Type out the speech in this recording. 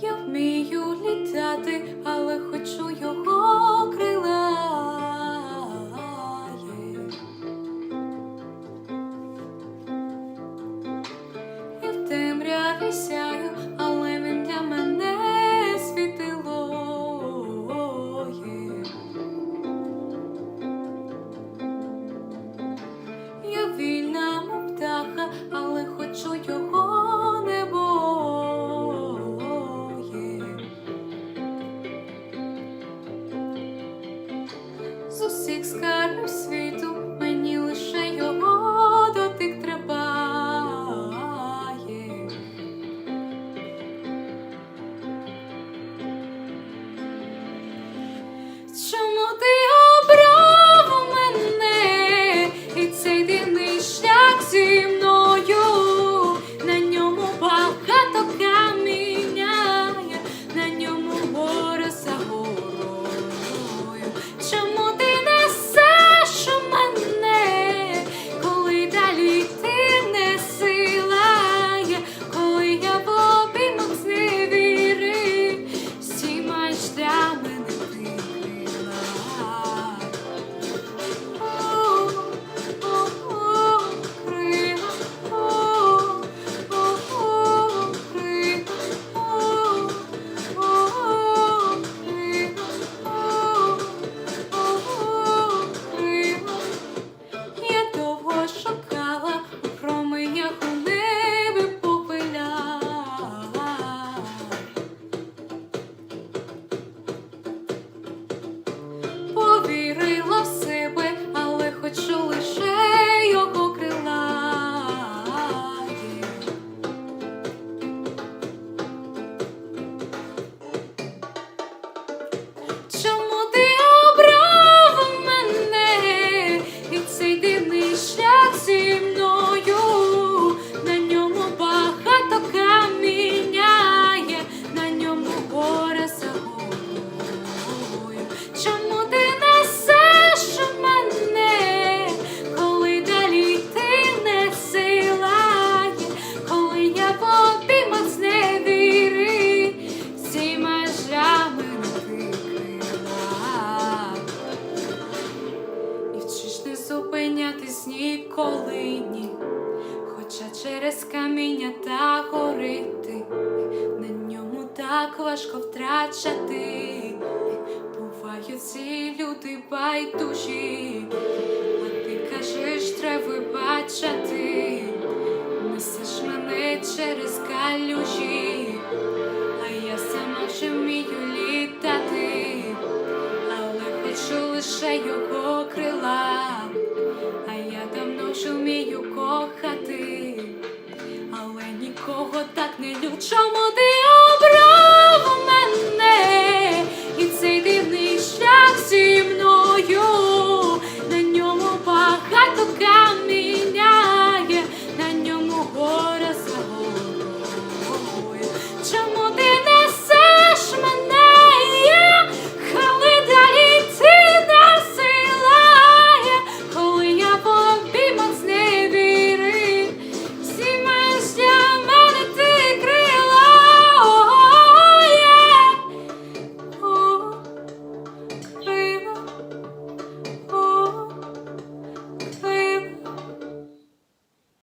Я вмію літати, але хочу його крила. І в темряві сяю, але мене світило. Я вільна, мов птаха, але хочу його. six colors. через каміння та горити, на ньому так важко втрачати, бувають ці люди байдужі, а ти кажеш, треба бачати, несеш мене через калюжі, а я сама вже вмію літати, але хочу лише його крила. А я давно вже вмію кохати пахне дівчама.